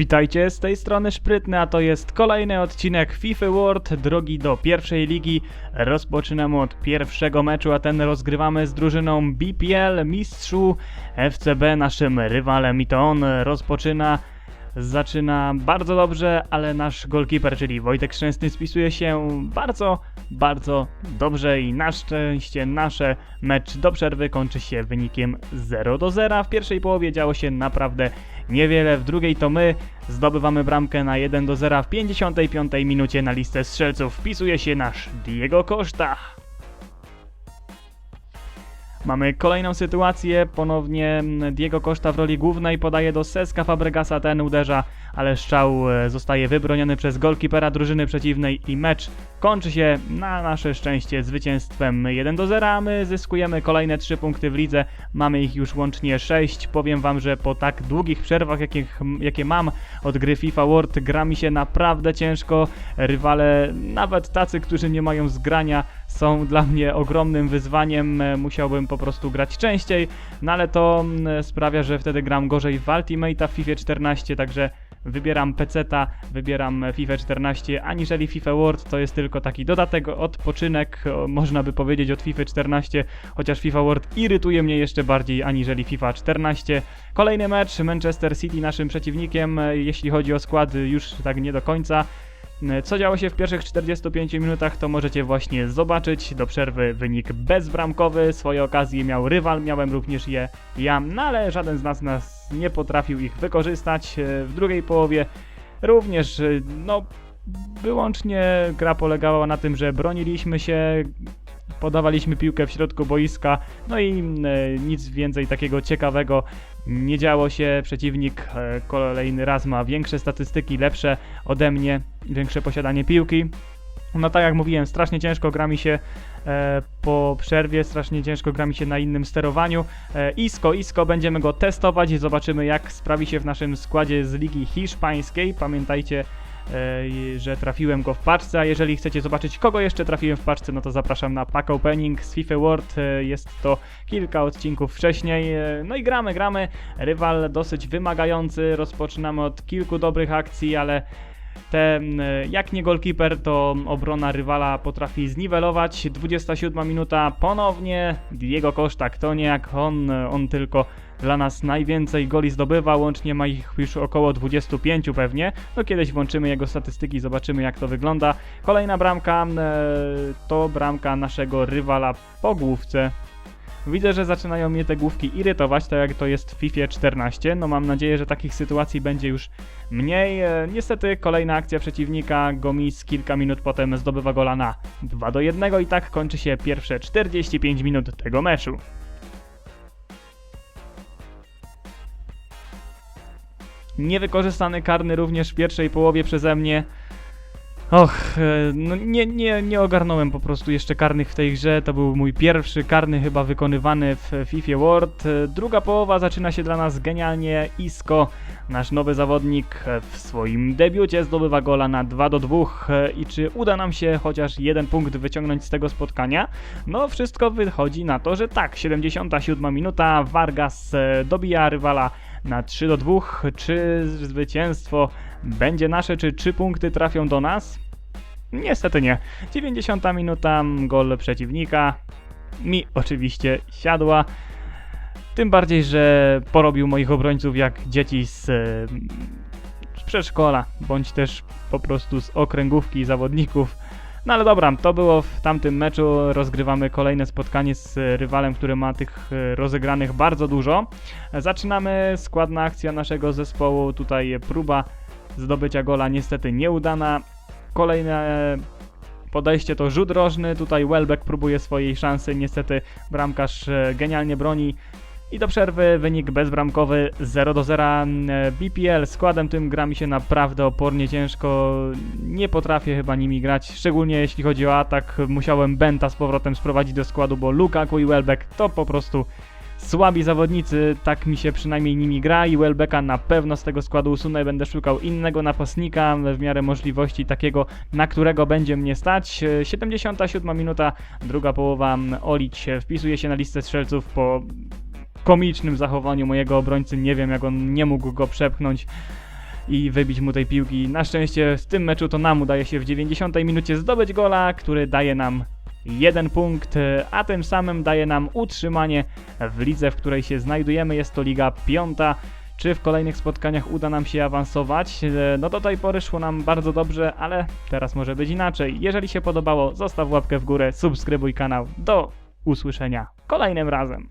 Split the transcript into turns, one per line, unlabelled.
Witajcie, z tej strony Szprytny, a to jest kolejny odcinek FIFA World, drogi do pierwszej ligi. Rozpoczynamy od pierwszego meczu, a ten rozgrywamy z drużyną BPL, mistrzu FCB, naszym rywalem i to on rozpoczyna. Zaczyna bardzo dobrze, ale nasz golkiper, czyli Wojtek Szczęsny spisuje się bardzo, bardzo dobrze i na szczęście nasze mecz do przerwy kończy się wynikiem 0 do 0. W pierwszej połowie działo się naprawdę niewiele, w drugiej to my zdobywamy bramkę na 1 do 0. W 55 minucie na listę strzelców wpisuje się nasz Diego Costa. Mamy kolejną sytuację, ponownie mm, Diego Costa w roli głównej podaje do Seska Fabregasa, ten uderza, ale strzał e, zostaje wybroniony przez golkipera drużyny przeciwnej i mecz kończy się na nasze szczęście zwycięstwem 1 do 0, a my zyskujemy kolejne 3 punkty w lidze, mamy ich już łącznie 6. Powiem wam, że po tak długich przerwach, jakich, jakie mam od gry FIFA World, gra mi się naprawdę ciężko, rywale, nawet tacy, którzy nie mają zgrania, są dla mnie ogromnym wyzwaniem, e, musiałbym po prostu grać częściej, no ale to mm, sprawia, że wtedy gram gorzej w Ultimate'a w FIFA 14, także wybieram peceta, wybieram FIFA 14, aniżeli FIFA World, to jest tylko taki dodatek, odpoczynek, można by powiedzieć od FIFA 14, chociaż FIFA World irytuje mnie jeszcze bardziej aniżeli FIFA 14. Kolejny mecz, Manchester City naszym przeciwnikiem, e, jeśli chodzi o skład już tak nie do końca, co działo się w pierwszych 45 minutach, to możecie właśnie zobaczyć. Do przerwy wynik bezbramkowy. Swoje okazje miał rywal, miałem również je ja, no ale żaden z nas, nas nie potrafił ich wykorzystać. E, W drugiej połowie również, e, no, wyłącznie gra polegała na tym, że broniliśmy się, podawaliśmy piłkę w środku boiska, no i e, nic więcej takiego ciekawego nie działo się. Przeciwnik e, kolejny raz ma większe statystyki, lepsze ode mnie, większe posiadanie piłki. No tak jak mówiłem, strasznie ciężko gra mi się e, po przerwie, strasznie ciężko gra mi się na innym sterowaniu. E, Isco, będziemy go testować i zobaczymy jak sprawi się w naszym składzie z Ligi Hiszpańskiej. Pamiętajcie, że trafiłem go w paczce, a jeżeli chcecie zobaczyć kogo jeszcze trafiłem w paczce, no to zapraszam na pack opening z FIFA World, e, jest to kilka odcinków wcześniej, e, no i gramy, gramy, rywal dosyć wymagający, rozpoczynamy od kilku dobrych akcji, ale te, m, jak nie golkiper, to obrona rywala potrafi zniwelować. 27 minuta, ponownie. Diego Costa, kto nie jak on, on tylko dla nas najwięcej goli zdobywa, łącznie ma ich już około 25 pewnie. No kiedyś włączymy jego statystyki, zobaczymy jak to wygląda. Kolejna bramka e, to bramka naszego rywala po główce. Widzę, że zaczynają mnie te główki irytować, tak jak to jest w FIFA 14. No mam nadzieję, że takich sytuacji będzie już mniej. E, Niestety kolejna akcja przeciwnika, Gomis kilka minut potem zdobywa gola na 2 do 1 i tak kończy się pierwsze 45 minut tego meczu. Niewykorzystany karny również w pierwszej połowie przeze mnie. Och, e, no nie, nie, nie ogarnąłem po prostu jeszcze karnych w tej grze. To był mój pierwszy karny chyba wykonywany w FIFA World. E, Druga połowa zaczyna się dla nas genialnie. Isco, nasz nowy zawodnik e, w swoim debiucie zdobywa gola na 2 do 2 E, i czy uda nam się chociaż jeden punkt wyciągnąć z tego spotkania? No wszystko wychodzi na to, że tak. 77 minuta, Vargas dobija rywala na 3 do 2. Czy zwycięstwo będzie nasze, czy 3 punkty trafią do nas? Niestety nie. 90 minuta, gol przeciwnika. Mi oczywiście siadła. Tym bardziej, że porobił moich obrońców jak dzieci z, e, z przedszkola, bądź też po prostu z okręgówki zawodników. No ale dobra, to było w tamtym meczu. Rozgrywamy kolejne spotkanie z rywalem, który ma tych e, rozegranych bardzo dużo. Zaczynamy składna akcja naszego zespołu. Tutaj próba zdobycia gola niestety nieudana. Kolejne podejście to rzut rożny. Tutaj Welbeck próbuje swojej szansy. Niestety bramkarz e, genialnie broni. I do przerwy wynik bezbramkowy 0 do 0 e, BPL. Składem tym gra mi się naprawdę opornie ciężko. Nie potrafię chyba nimi grać, szczególnie jeśli chodzi o atak. Musiałem Benta z powrotem sprowadzić do składu, bo Lukaku i Welbeck to po prostu słabi zawodnicy, tak mi się przynajmniej nimi gra i Welbecka na pewno z tego składu usunę, będę szukał innego napastnika w miarę możliwości takiego, na którego będzie mnie stać. E, 77 minuta, druga połowa, Olić wpisuje się na listę strzelców po komicznym zachowaniu mojego obrońcy, nie wiem jak on nie mógł go przepchnąć. i wybić mu tej piłki. Na szczęście w tym meczu to nam udaje się w 90 minucie zdobyć gola, który daje nam jeden punkt, a tym samym daje nam utrzymanie w lidze, w której się znajdujemy. Jest to Liga Piąta. Czy w kolejnych spotkaniach uda nam się awansować? No do tej pory szło nam bardzo dobrze, ale teraz może być inaczej. Jeżeli się podobało, zostaw łapkę w górę, subskrybuj kanał. Do usłyszenia kolejnym razem.